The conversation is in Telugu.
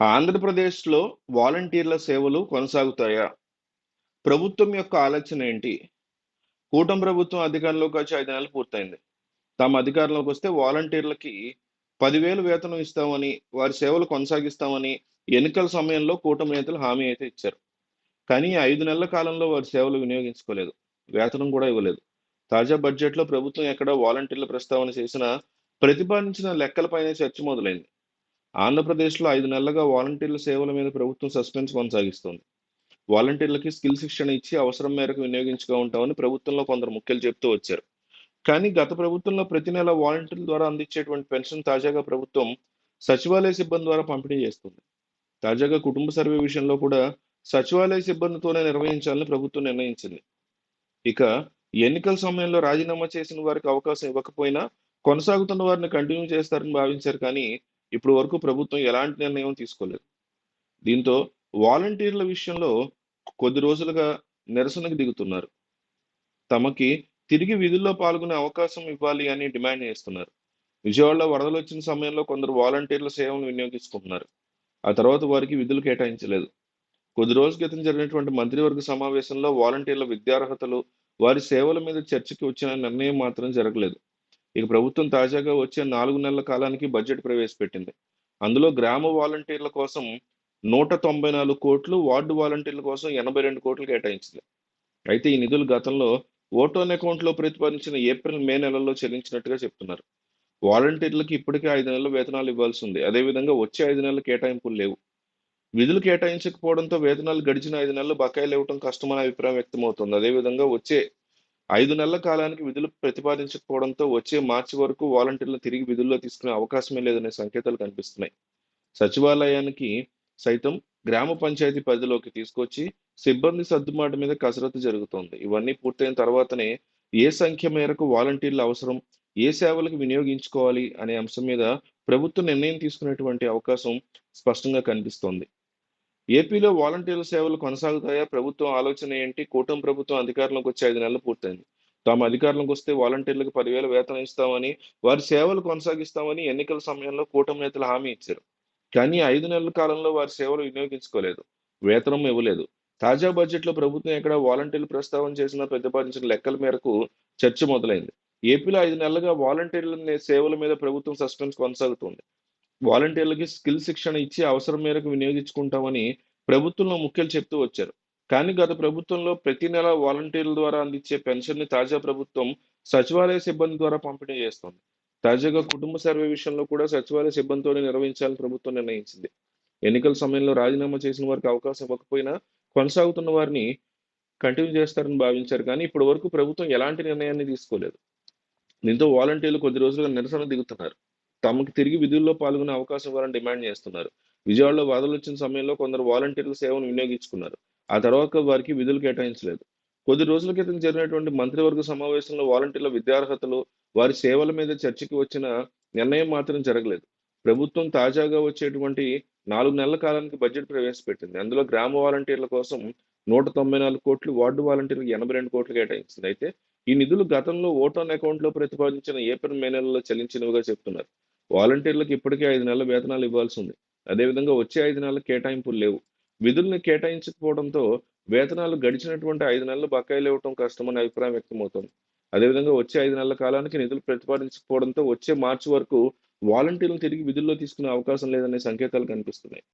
ఆంధ్రప్రదేశ్‌లో వాలంటీర్ల సేవలు కొనసాగుతాయా? ప్రభుత్వం యొక్క ఆలోచన ఏంటి? కూటమి ప్రభుత్వం అధికారంలోకి వచ్చి ఐదు నెలలు పూర్తయింది. అధికారంలోకి వస్తే వాలంటీర్లకి పదివేలు వేతనం ఇస్తామని, వారి సేవలు కొనసాగిస్తామని ఎన్నికల సమయంలో కూటమి నేతలు హామీ అయితే ఇచ్చారు. కానీ ఐదు నెలల కాలంలో వారి సేవలు వినియోగించుకోలేదు. వేతనం కూడా ఇవ్వలేదు. తాజా బడ్జెట్‌లో ప్రభుత్వం ఎక్కడ వాలంటీర్ల ప్రస్తావన చేసినా, ప్రతిపాదించిన లెక్కలపైనే చర్చ మొదలైంది. ఆంధ్రప్రదేశ్‌లో ఐదు నెలలుగా వాలంటీర్ల సేవల మీద ప్రభుత్వం సస్పెన్స్ కొనసాగిస్తోంది. వాలంటీర్లకి స్కిల్ శిక్షణ ఇచ్చి అవసరం మేరకు వినియోగించుగా ఉంటామని ప్రభుత్వంలో కొందరు ముఖ్యులు చెప్తూ వచ్చారు. కానీ గత ప్రభుత్వంలో ప్రతి నెల వాలంటీర్ల ద్వారా అందించేటువంటి పెన్షన్ తాజాగా ప్రభుత్వం సచివాలయ సిబ్బంది ద్వారా పంపిణీ చేస్తుంది. తాజాగా కుటుంబ సర్వే విషయంలో కూడా సచివాలయ సిబ్బందితోనే నిర్వహించాలని ప్రభుత్వం నిర్ణయించింది. ఇక ఎన్నికల సమయంలో రాజీనామా చేసిన వారికి అవకాశం ఇవ్వకపోయినా కొనసాగుతున్న వారిని కంటిన్యూ చేస్తారని భావించారు కానీ ఇప్పటి వరకు ప్రభుత్వం ఎలాంటి నిర్ణయం తీసుకోలేదు. దీంతో వాలంటీర్ల విషయంలో కొద్ది రోజులుగా నిరసనకు దిగుతున్నారు. తమకి తిరిగి విధుల్లో పాల్గొనే అవకాశం ఇవ్వాలి అని డిమాండ్ చేస్తున్నారు. విజయవాడలో వరదలు వచ్చిన సమయంలో కొందరు వాలంటీర్ల సేవను వినియోగించుకుంటున్నారు. ఆ తర్వాత వారికి విధులు కేటాయించలేదు. కొద్ది రోజుల క్రితం జరిగినటువంటి మంత్రివర్గ సమావేశంలో వాలంటీర్ల విద్యార్హతలు, వారి సేవల మీద చర్చకి వచ్చిన నిర్ణయం మాత్రం జరగలేదు. ఇక ప్రభుత్వం తాజాగా వచ్చే నాలుగు నెలల కాలానికి బడ్జెట్ ప్రవేశపెట్టింది. అందులో గ్రామ వాలంటీర్ల కోసం 194 కోట్లు, వార్డు వాలంటీర్ల కోసం 82 కోట్లు కేటాయించింది. అయితే ఈ నిధులు గతంలో ఓటోన్ అకౌంట్‌లో ప్రతిపాదించిన ఏప్రిల్, మే నెలల్లో చెల్లించినట్టుగా చెప్తున్నారు. వాలంటీర్లకి ఇప్పటికే ఐదు నెలల వేతనాలు ఇవ్వాల్సి ఉంది. అదేవిధంగా వచ్చే ఐదు నెలల కేటాయింపులు లేవు. విధులు కేటాయించకపోవడంతో వేతనాలు గడిచిన ఐదు నెలలు బకాయిలు ఇవ్వడం కష్టమనే అభిప్రాయం వ్యక్తమవుతుంది అదేవిధంగా వచ్చే ఐదు నెలల కాలానికి విధులు ప్రతిపాదించకపోవడంతో వచ్చే మార్చి వరకు వాలంటీర్లను తిరిగి విధుల్లో తీసుకునే అవకాశమే లేదనే సంకేతాలు కనిపిస్తున్నాయి. సచివాలయానికి సైతం గ్రామ పంచాయతీ పరిధిలోకి తీసుకొచ్చి సిబ్బంది సర్దుబాటు మీద కసరత్తు జరుగుతోంది. ఇవన్నీ పూర్తయిన తర్వాతనే ఏ సంఖ్య మేరకు వాలంటీర్ల అవసరం, ఏ సేవలకు వినియోగించుకోవాలి అనే అంశం మీద ప్రభుత్వం నిర్ణయం తీసుకునేటువంటి అవకాశం స్పష్టంగా కనిపిస్తోంది. ఏపీలో వాలంటీర్ల సేవలు కొనసాగుతాయా? ప్రభుత్వం ఆలోచన ఏంటి? కూటమి ప్రభుత్వం అధికారంలోకి వచ్చి ఐదు నెలలు పూర్తయింది. తాము అధికారంలోకి వస్తే వాలంటీర్లకు పదివేల వేతనం ఇస్తామని, వారి సేవలు కొనసాగిస్తామని ఎన్నికల సమయంలో కూటమి నేతలు హామీ ఇచ్చారు. కానీ ఐదు నెలల కాలంలో వారి సేవలు వినియోగించుకోలేదు. వేతనం ఇవ్వలేదు. తాజా బడ్జెట్‌లో ప్రభుత్వం ఎక్కడ వాలంటీర్లు ప్రస్తావన చేసినా ప్రతిపాదించిన లెక్కల మేరకు చర్చ మొదలైంది. ఏపీలో ఐదు నెలలుగా వాలంటీర్ల సేవల మీద ప్రభుత్వం సస్పెన్స్ కొనసాగుతోంది. వాలంటీర్లకి స్కిల్ శిక్షణ ఇచ్చి అవసరం మేరకు వినియోగించుకుంటామని ప్రభుత్వంలో ముఖ్యులు చెప్తూ వచ్చారు. కానీ గత ప్రభుత్వంలో ప్రతి నెల వాలంటీర్ల ద్వారా అందించే పెన్షన్‌ని తాజా ప్రభుత్వం సచివాలయ సిబ్బంది ద్వారా పంపిణీ చేస్తోంది. తాజాగా కుటుంబ సర్వే విషయంలో కూడా సచివాలయ సిబ్బందితోనే నిర్వహించాలని ప్రభుత్వం నిర్ణయించింది. ఎన్నికల సమయంలో రాజీనామా చేసిన వారికి అవకాశం ఇవ్వకపోయినా కొనసాగుతున్న వారిని కంటిన్యూ చేస్తారని భావించారు కానీ ఇప్పటి వరకు ప్రభుత్వం ఎలాంటి నిర్ణయాన్ని తీసుకోలేదు. దీంతో వాలంటీర్లు కొద్ది రోజులుగా నిరసన దిగుతున్నారు. తమకు తిరిగి విధుల్లో పాల్గొనే అవకాశం ఇవ్వాలని డిమాండ్ చేస్తున్నారు. విజయవాడలో వరదలొచ్చిన సమయంలో కొందరు వాలంటీర్ల సేవను వినియోగించుకున్నారు. ఆ తర్వాత వారికి విధులు కేటాయించలేదు. కొద్ది రోజుల క్రితం జరిగినటువంటి మంత్రివర్గ సమావేశంలో వాలంటీర్ల విద్యార్హతలు, వారి సేవల మీద చర్చకి వచ్చిన నిర్ణయం మాత్రం జరగలేదు. ప్రభుత్వం తాజాగా వచ్చేటువంటి నాలుగు నెలల కాలానికి బడ్జెట్ ప్రవేశపెట్టింది. అందులో గ్రామ వాలంటీర్ల కోసం 194 కోట్లు, వార్డు వాలంటీర్లకు 82 కోట్లు కేటాయించింది. అయితే ఈ నిధులు గతంలో ఓటాన్ అకౌంట్‌లో ప్రతిపాదించిన ఏప్రిల్, మే నెలలో చెల్లించినవిగా చెప్తున్నారు. వాలంటీర్లకు ఇప్పటికే ఐదు నెలల వేతనాలు ఇవ్వాల్సి ఉంది. అదేవిధంగా వచ్చే ఐదు నెలల కేటాయింపులు లేవు. విధుల్ని కేటాయించకపోవడంతో వేతనాలు గడిచినటువంటి ఐదు నెలలు బకాయిలు ఇవ్వటం కష్టమనే అభిప్రాయం వ్యక్తమవుతోంది. అదేవిధంగా వచ్చే ఐదు నెలల కాలానికి నిధులు ప్రతిపాదించకపోవడంతో వచ్చే మార్చి వరకు వాలంటీర్లను తిరిగి విధుల్లో తీసుకునే అవకాశం లేదనే సంకేతాలు కనిపిస్తున్నాయి.